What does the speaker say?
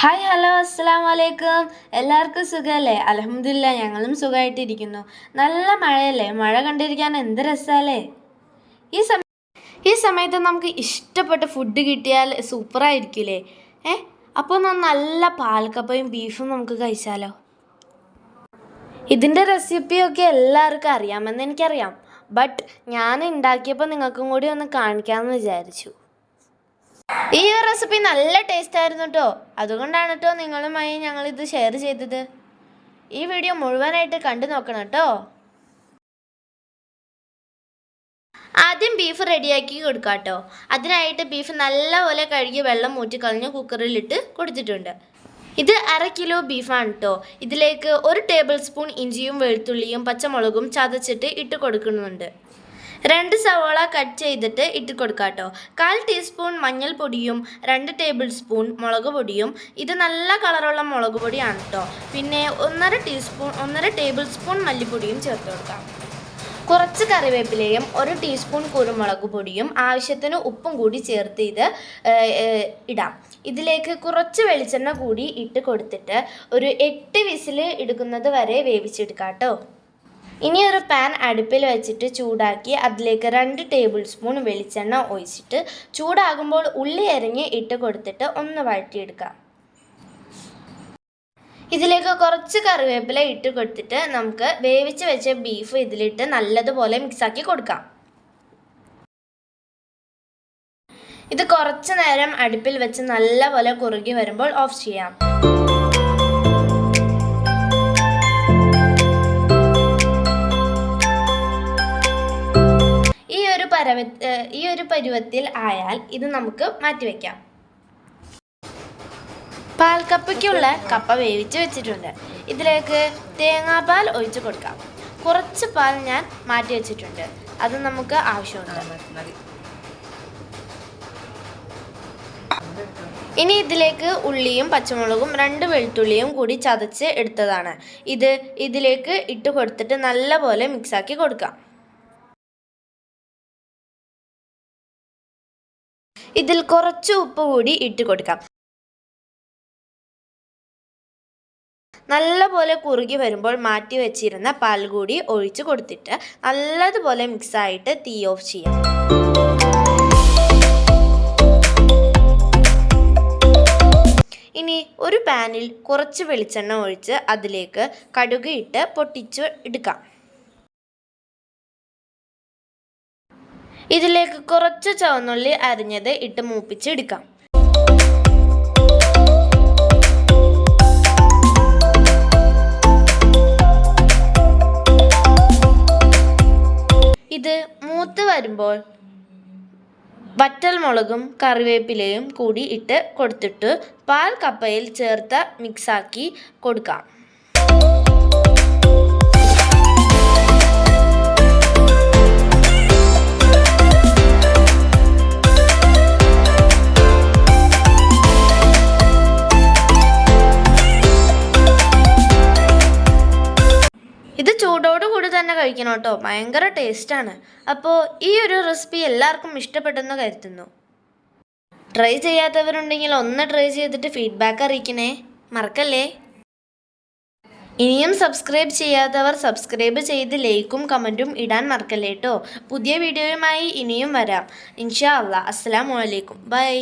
Hi hello അസ്സാം വലൈക്കും എല്ലാവർക്കും സുഖമല്ലേ അലഹമില്ല ഞങ്ങളും സുഖമായിട്ടിരിക്കുന്നു നല്ല മഴയല്ലേ? മഴ കണ്ടിരിക്കാൻ എന്ത് രസമല്ലേ ഈ സമ ഈ സമയത്ത് നമുക്ക് ഇഷ്ടപ്പെട്ട ഫുഡ് കിട്ടിയാൽ സൂപ്പറായിരിക്കില്ലേ ഏ? അപ്പോൾ നല്ല പാൽക്കപ്പയും ബീഫും നമുക്ക് കഴിച്ചാലോ? ഇതിന്റെ റെസിപ്പിയൊക്കെ എല്ലാവർക്കും അറിയാമെന്ന് എനിക്കറിയാം. ബട്ട് ഞാൻ ഉണ്ടാക്കിയപ്പോൾ നിങ്ങൾക്കും കൂടി ഒന്ന് കാണിക്കാമെന്ന് വിചാരിച്ചു. ഈ ഒരു റെസിപ്പി നല്ല ടേസ്റ്റ് ആയിരുന്നു കേട്ടോ അതുകൊണ്ടാണ് കേട്ടോ നിങ്ങളുമായി ഞങ്ങൾ ഇത് ഷെയർ ചെയ്തത്. ഈ വീഡിയോ മുഴുവനായിട്ട് കണ്ടു നോക്കണം കേട്ടോ ആദ്യം ബീഫ് റെഡിയാക്കി കൊടുക്കാം കേട്ടോ അതിനായിട്ട് ബീഫ് നല്ലപോലെ കഴുകി വെള്ളം ഊറ്റിക്കളഞ്ഞ് കുക്കറിലിട്ട് കൊടുത്തിട്ടുണ്ട്. ഇത് അര കിലോ ബീഫാണ് കേട്ടോ ഇതിലേക്ക് ഒരു ടേബിൾ സ്പൂൺ ഇഞ്ചിയും വെളുത്തുള്ളിയും പച്ചമുളകും ചതച്ചിട്ട് ഇട്ട് കൊടുക്കുന്നുണ്ട്. രണ്ട് സവോള കട്ട് ചെയ്തിട്ട് ഇട്ട് കൊടുക്കാം കേട്ടോ കാൽ ടീസ്പൂൺ മഞ്ഞൾപ്പൊടിയും രണ്ട് ടേബിൾ സ്പൂൺ മുളക് പൊടിയും ഇത് നല്ല കളറുള്ള മുളക് പൊടിയാണ് കേട്ടോ പിന്നെ ഒന്നര ടീസ്പൂൺ ഒന്നര ടേബിൾ സ്പൂൺ മല്ലിപ്പൊടിയും ചേർത്ത് കൊടുക്കാം. കുറച്ച് കറിവേപ്പിലയും ഒരു ടീസ്പൂൺ കുരുമുളക് പൊടിയും ആവശ്യത്തിന് ഉപ്പും കൂടി ചേർത്ത് ഇത് ഇടാം. ഇതിലേക്ക് കുറച്ച് വെളിച്ചെണ്ണ കൂടി ഇട്ട് കൊടുത്തിട്ട് ഒരു എട്ട് വിസിൽ എടുക്കുന്നത് വരെ വേവിച്ചെടുക്കാം കേട്ടോ ഇനി ഒരു പാൻ അടുപ്പിൽ വെച്ചിട്ട് ചൂടാക്കി അതിലേക്ക് രണ്ട് ടേബിൾ സ്പൂൺ വെളിച്ചെണ്ണ ഒഴിച്ചിട്ട് ചൂടാകുമ്പോൾ ഉള്ളി അരിഞ്ഞ് ഇട്ട് കൊടുത്തിട്ട് ഒന്ന് വഴറ്റിയെടുക്കാം. ഇതിലേക്ക് കുറച്ച് കറിവേപ്പില ഇട്ട് കൊടുത്തിട്ട് നമുക്ക് വേവിച്ച് വെച്ച ബീഫ് ഇതിലിട്ട് നല്ലതുപോലെ മിക്സാക്കി കൊടുക്കാം. ഇത് കുറച്ച് നേരം അടുപ്പിൽ വെച്ച് നല്ലപോലെ കുറുകി വരുമ്പോൾ ഓഫ് ചെയ്യാം. പരവ ഈ ഒരു പരുവത്തിൽ ആയാൽ ഇത് നമുക്ക് മാറ്റിവെക്കാം പാൽക്കപ്പയ്ക്കുള്ള കപ്പ വേവിച്ച് വെച്ചിട്ടുണ്ട്. ഇതിലേക്ക് തേങ്ങാപ്പാൽ ഒഴിച്ച് കൊടുക്കാം. കുറച്ച് പാൽ ഞാൻ മാറ്റി വെച്ചിട്ടുണ്ട്. അത് നമുക്ക് ആവശ്യമുണ്ട്. ഇനി ഇതിലേക്ക് ഉള്ളിയും പച്ചമുളകും രണ്ട് വെളുത്തുള്ളിയും കൂടി ചതച്ച് എടുത്തതാണ്. ഇത് ഇതിലേക്ക് ഇട്ട് കൊടുത്തിട്ട് നല്ലപോലെ മിക്സാക്കി കൊടുക്കാം. ഇതിൽ കുറച്ച് ഉപ്പ് കൂടി ഇട്ട് കൊടുക്കാം. നല്ലപോലെ കുറുകി വരുമ്പോൾ മാറ്റി വെച്ചിരുന്ന പാൽ കൂടി ഒഴിച്ച് കൊടുത്തിട്ട് നല്ലതുപോലെ മിക്സായിട്ട് തീ ഓഫ് ചെയ്യാം. ഇനി ഒരു പാനിൽ കുറച്ച് വെളിച്ചെണ്ണ ഒഴിച്ച് അതിലേക്ക് കടുക് ഇട്ട് പൊട്ടിച്ച് എടുക്കാം. ഇതിലേക്ക് കുറച്ച് ചുവന്നുള്ളി അരിഞ്ഞത് ഇട്ട് മൂപ്പിച്ചെടുക്കാം. ഇത് മൂത്ത് വരുമ്പോൾ വറ്റൽ മുളകും കറിവേപ്പിലയും കൂടി ഇട്ട് കൊടുത്തിട്ട് പാൽ കപ്പയിൽ ചേർത്ത് മിക്സാക്കി കൊടുക്കാം. ചൂടോടുകൂടി തന്നെ കഴിക്കണം കേട്ടോ. ഭയങ്കര ടേസ്റ്റാണ് അപ്പോൾ ഈ ഒരു റെസിപ്പി എല്ലാവർക്കും ഇഷ്ടപ്പെട്ടെന്ന് കരുതുന്നു. ട്രൈ ചെയ്യാത്തവരുണ്ടെങ്കിൽ ഒന്ന് ട്രൈ ചെയ്തിട്ട് ഫീഡ്ബാക്ക് അറിയിക്കണേ. മറക്കല്ലേ? ഇനിയും സബ്സ്ക്രൈബ് ചെയ്യാത്തവർ സബ്സ്ക്രൈബ് ചെയ്ത് ലൈക്കും കമന്റും ഇടാൻ മറക്കല്ലേ കേട്ടോ. പുതിയ വീഡിയോയുമായി ഇനിയും വരാം. ഇൻഷാ അല്ലാ അസ്സാം വലൈക്കും ബൈ